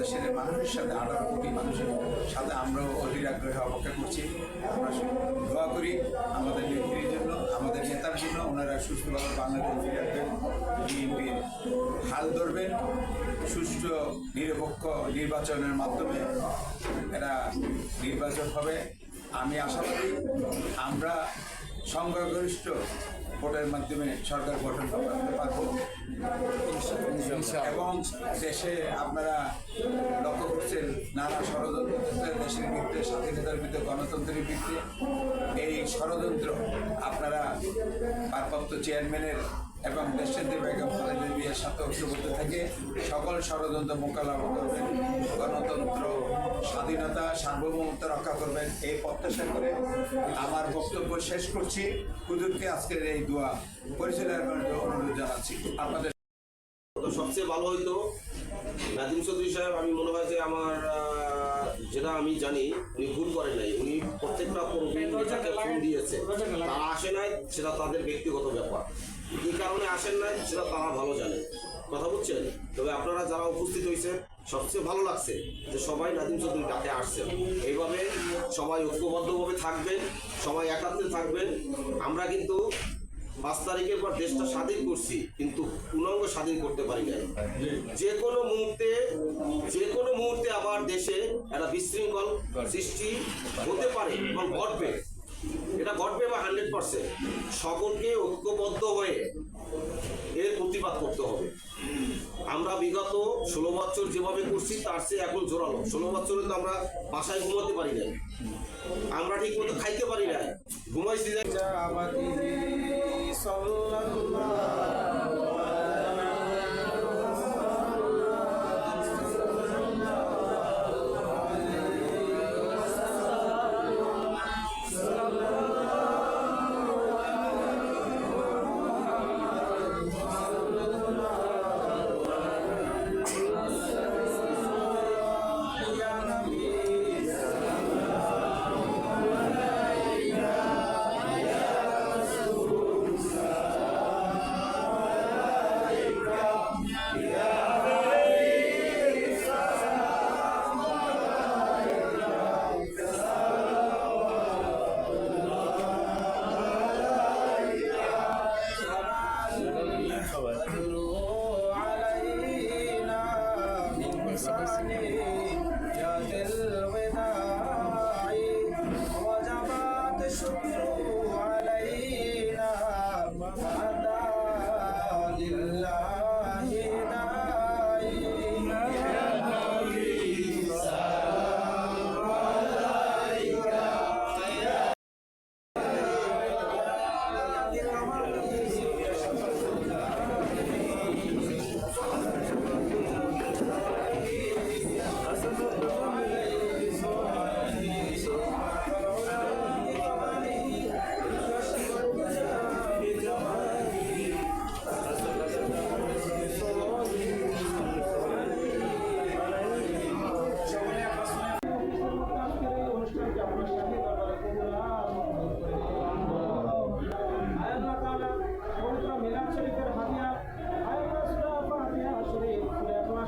দেশের মানুষের সাথে আঠারো কোটি মানুষের সাথে আমরাও অধীর আগ্রহে অপেক্ষা করছি। আমরা দোয়া করি আমাদের নেত্রীর জন্য, আমাদের নেতার জন্য। ওনারা সুস্থভাবে বাংলাদেশ বিএনপির হাল ধরবেন। সুষ্ঠু, নিরপেক্ষ নির্বাচনের মাধ্যমে এরা নির্বাচন হবে। আমি আশা করি আমরা সংখ্যাগরিষ্ঠ ভোটের মাধ্যমে সরকার গঠন করতে পারব। এবং দেশে আপনারা লক্ষ্য করছেন নানা ষড়যন্ত্র দেশের ভিত্তিতে স্বাধীনতার ভিত্তিতে গণতন্ত্রের ভিত্তিতে এই ষড়যন্ত্র আপনারা ভারপ্রাপ্ত চেয়ারম্যানের এবং দেশনেত্রী বেগম খালেদা জিয়ার সাথে ঐক্যবদ্ধ থেকে সকল ষড়যন্ত্র মোকাবিলা করবেন গণতন্ত্র স্বাধীনতা সার্বভৌমত্ব রক্ষা করবেন এই প্রত্যাশা করে আমার বক্তব্য শেষ করছি। হুজুরকে আজকের এই দোয়া পরিচালনার অনুরোধ জানাচ্ছি। আপনাদের সবচেয়ে ভালো হইতো নাজিম চৌধুরী সাহেব আমি মনে হয় যে আমার আহ, যেটা আমি জানি উনি ভুল করেন নাই। উনি প্রত্যেকটা নেতাকে ফোন দিয়েছে। তারা আসে নাই সেটা তাদের ব্যক্তিগত ব্যাপার। কি কারণে আসেন নাই সেটা তারা ভালো জানে। কথা বুঝছেন? তবে আপনারা যারা উপস্থিত হয়েছেন সবচেয়ে ভালো লাগছে যে সবাই নাজিম চৌধুরী ডাকে আসছেন। এইভাবে সবাই ঐক্যবদ্ধভাবে থাকবেন সবাই একাত্রে থাকবেন। আমরা কিন্তু পাঁচ তারিখের পর দেশটা স্বাধীন করছি, কিন্তু পূর্ণাঙ্গ স্বাধীন করতে পারি নাই। যে কোনো মুহূর্তে, যে কোনো মুহূর্তে আবার দেশে একটা বিশৃঙ্খল সৃষ্টি হতে পারে এবং ঘটবে। এটা ঘটবে বা হান্ড্রেড পার্সেন্ট। সকলকে ঐক্যবদ্ধ হয়ে এর প্রতিবাদ করতে হবে। আমরা বিগত ষোলো বছর যেভাবে করছি, তার চেয়ে এখন জোরালো। ষোলো বছরে তো আমরা বাসায় ঘুমাতে পারি নাই। আমরা ঠিক মতো খাইতে পারি না